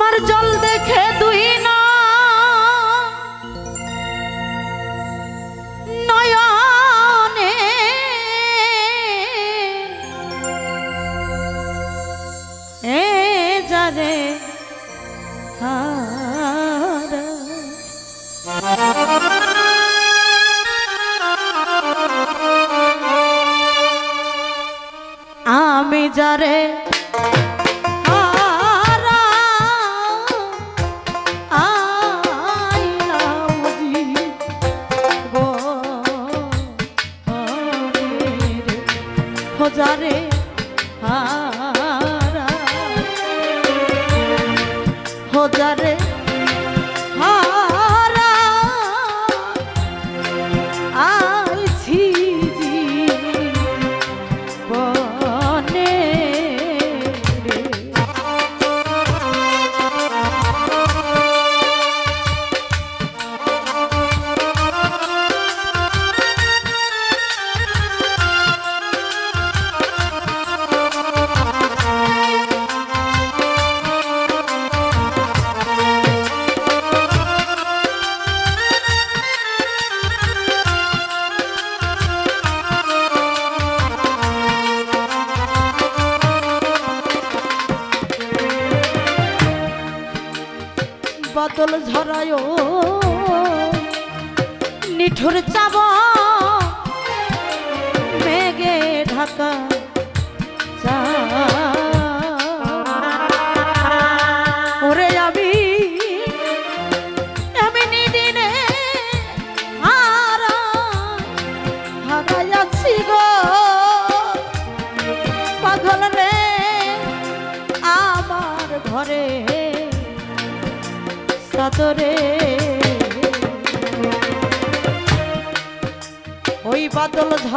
আমার জল দেখে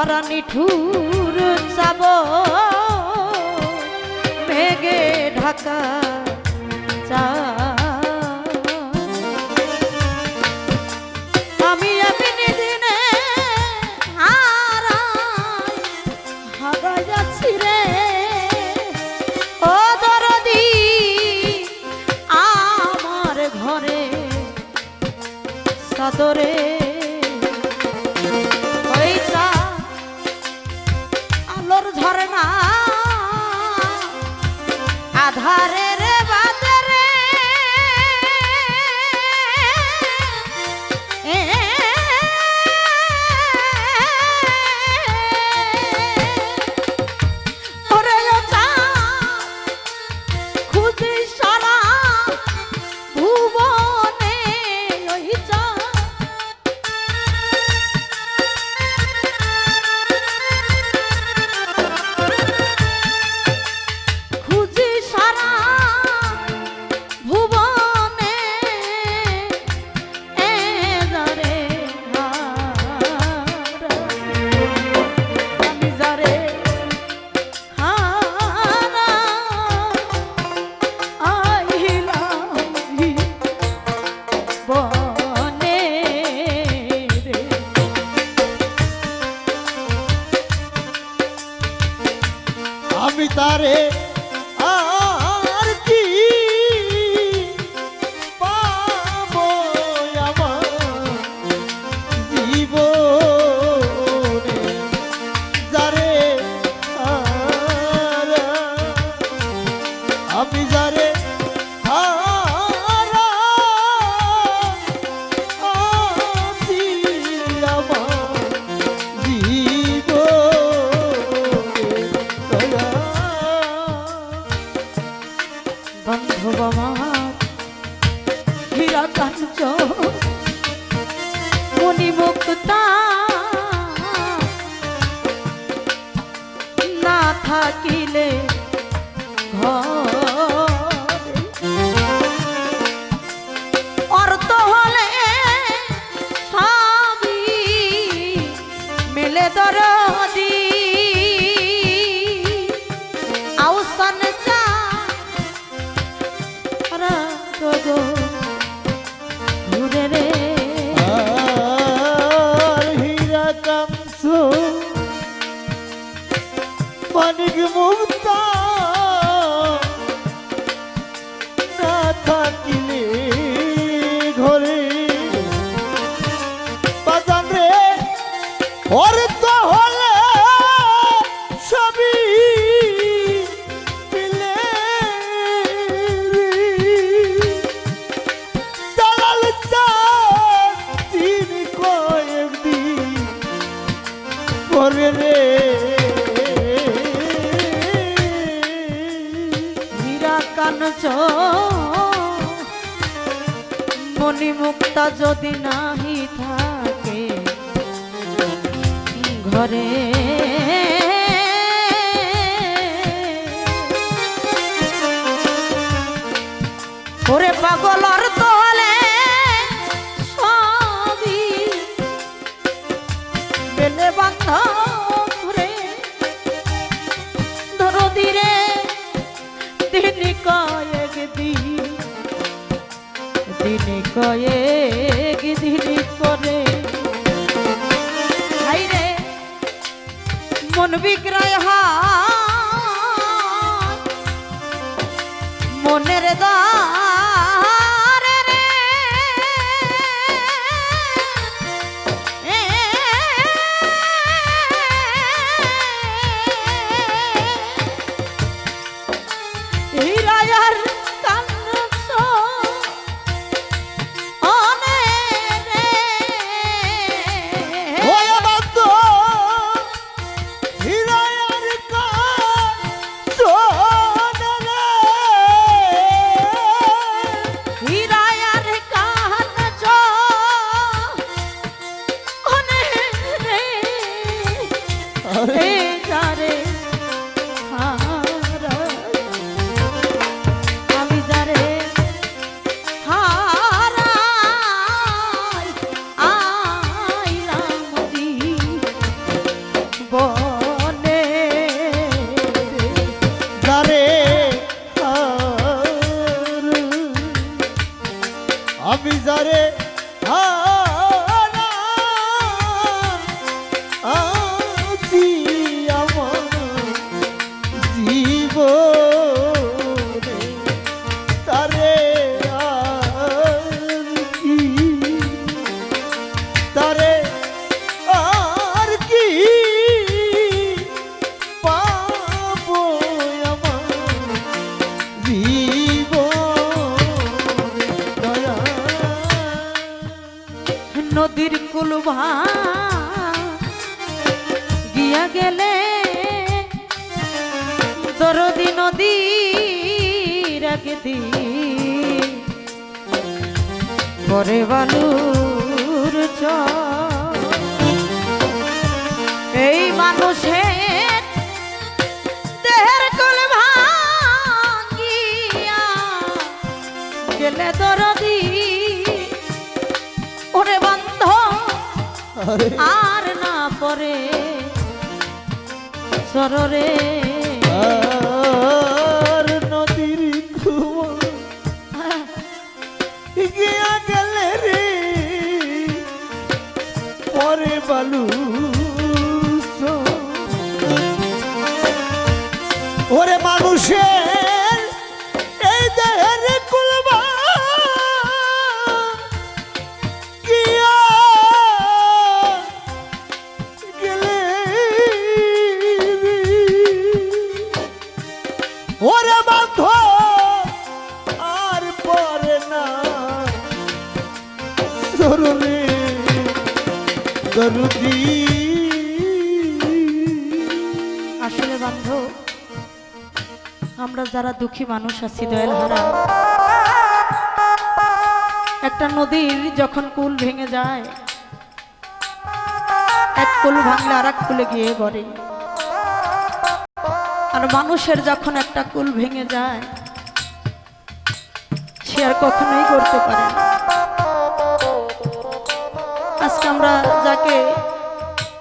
ঝরা নিঠুর চাব মেঘে ঢাকা আমি হীরা কানচ মণি মুক্তা যদি নাহি থাকে ঘরে ওরে পাগলর তলে সবই বেলে বান্ধ কয়েক দিন পরে। হাই রে মন বিক্রয় হা মনের দ্বারে আমি যারে দরদি নদীর দি পরে বালুর। এই মানুষের দেহের কুল ভাঙ্গিয়া গেলে দরদি ওরে বন্ধ। আরে। আর না পরে সররে। গিয়া গেলে রে পরে বালু বান্ধব আমরা যারা দুঃখী মানুষ আছি, দয়াল হারা একটা নদীর যখন কুল ভেঙে যায়, এক কুল ভাঙলে আর এক কুলে গিয়ে গড়ে। আর মানুষের যখন একটা কুল ভেঙে যায়, সে আর কখনোই করতে পারে আজকে আমরা যাকে,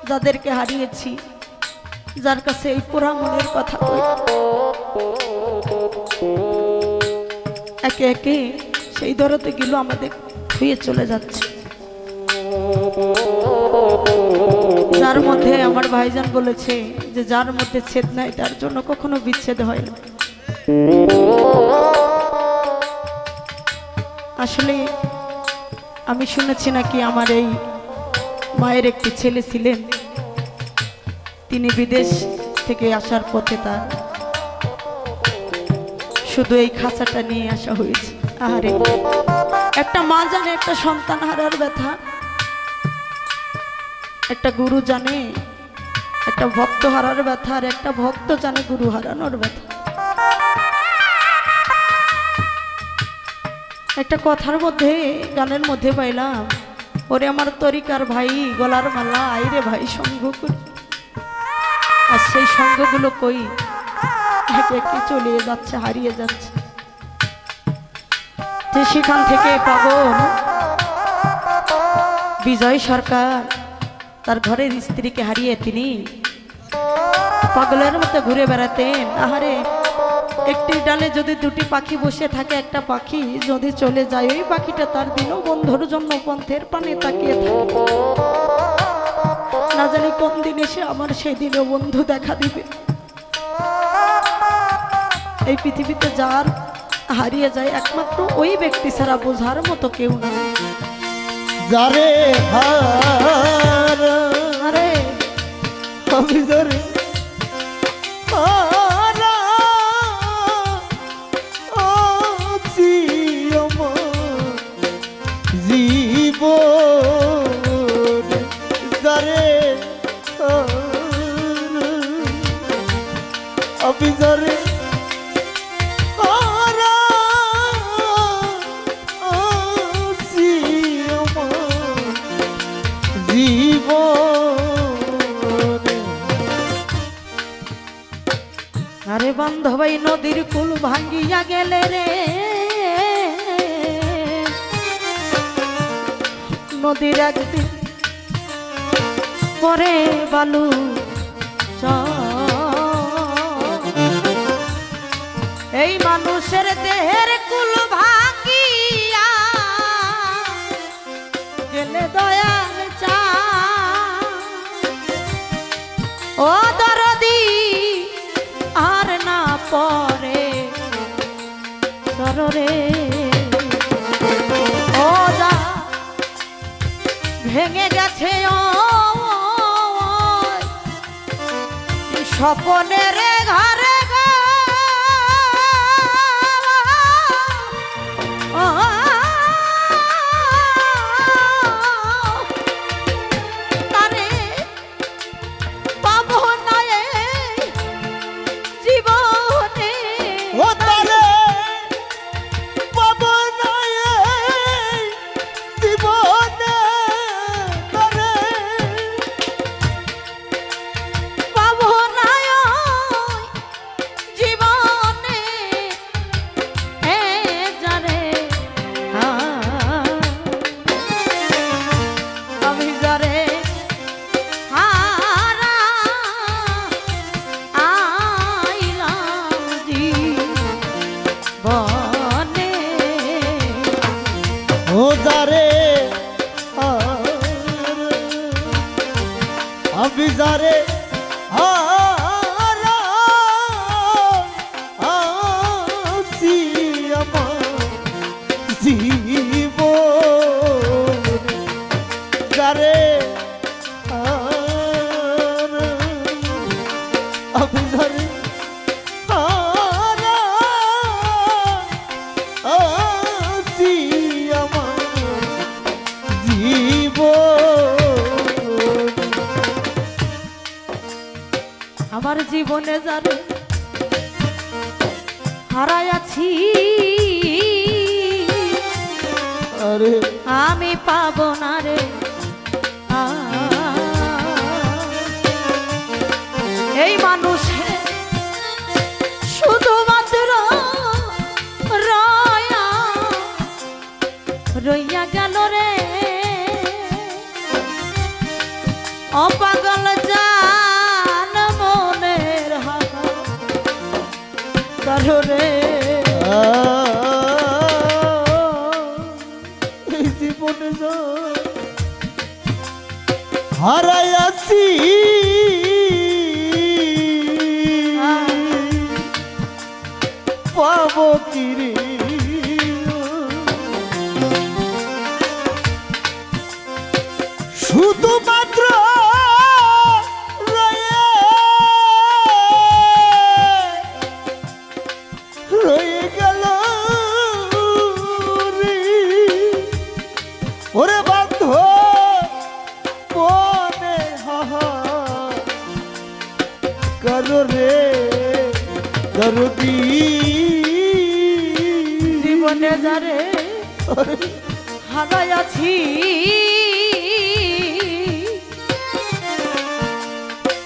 যাদেরকে হারিয়েছি যার কাছে এই পুরা মনের কথা একে একে সেই দরতে গেল আমাদের, ধুয়ে চলে যাচ্ছে। যার মধ্যে আমার ভাইজান বলেছে যে যার মধ্যে ছেদ নাই, তার জন্য কখনো বিচ্ছেদ হয় না। আসলে আমি শুনেছি নাকি আমার এই মায়ের একটি ছেলে ছিলেন। তিনি বিদেশ থেকে আসার পথে তার শুধু এই খাঁচাটা নিয়ে আসা হয়েছে। আহারে, একটা মা জানে, একটা সন্তান হারার ব্যথা। একটা গুরু জানে, একটা ভক্ত হারার ব্যথা, আর একটা ভক্ত জানে গুরু হারানোর ব্যথা। একটা কথার মধ্যে, গানের মধ্যে পাইলাম, ওরে আমার তরিকার ভাই, গলার মালা, আইরে ভাই, সঙ্গ করি। আর সেই সঙ্গগুলো কই? একে একে চলে যাচ্ছে, হারিয়ে যাচ্ছে। যে সেখান থেকে পাগল, বিজয় সরকার, তার ঘরের স্ত্রীকে হারিয়ে তিনি পাগলের মতো ঘুরে বেড়াতেন। আহারে, একটি ডালে যদি দুটি পাখি বসে থাকে, একটা পাখি যদি চলে যায়, ওই পাখিটা তার দিনও বন্ধুর জন্য পন্থের পানে তাকিয়ে থাকে। না জানি কোন দিন এসে আমার সেই দিনও বন্ধু দেখা দিবে। এই পৃথিবীতে যার হারিয়ে যায় একমাত্র ওই ব্যক্তি ছাড়া বোঝার মতো কেউ না যারে হারে আরে। আমি যারে জীবনে। আরে বান্ধবাই নদীর কুল ভাঙ্গিয়া গেলে রে। নদীর একদিন পরে বালু। এই মানুষের দেহের কুল স্বপনের আমার জীবনে যারে হারাইয়াছি আরে। আমি পাব না রে। এই মানুষে শুধুমাত্র রয়া রইয়া গেল রে। অপাগল কারও রে জীবনে হারাইয়াছি। পাবো কিরে শুধু মা হারাইয়াছি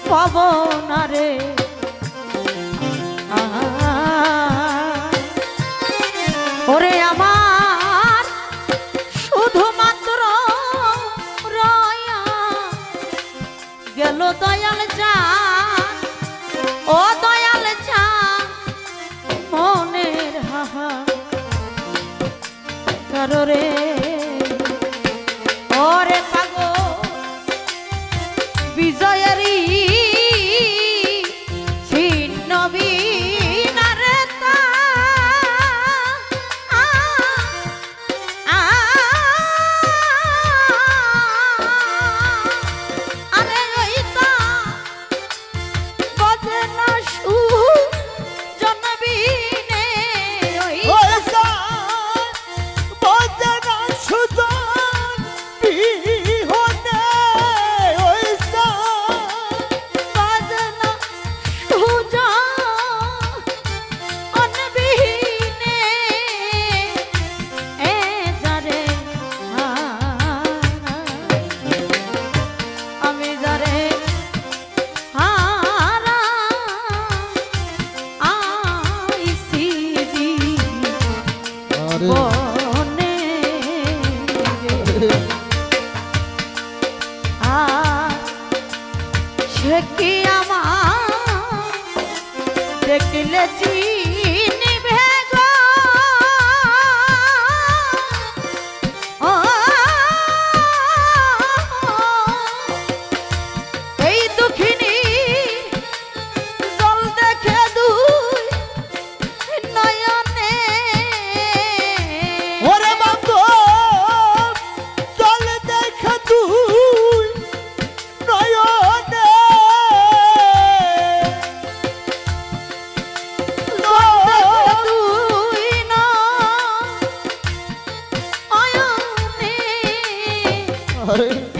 পবনারে দেখলে চিনিবে অয়নে আরে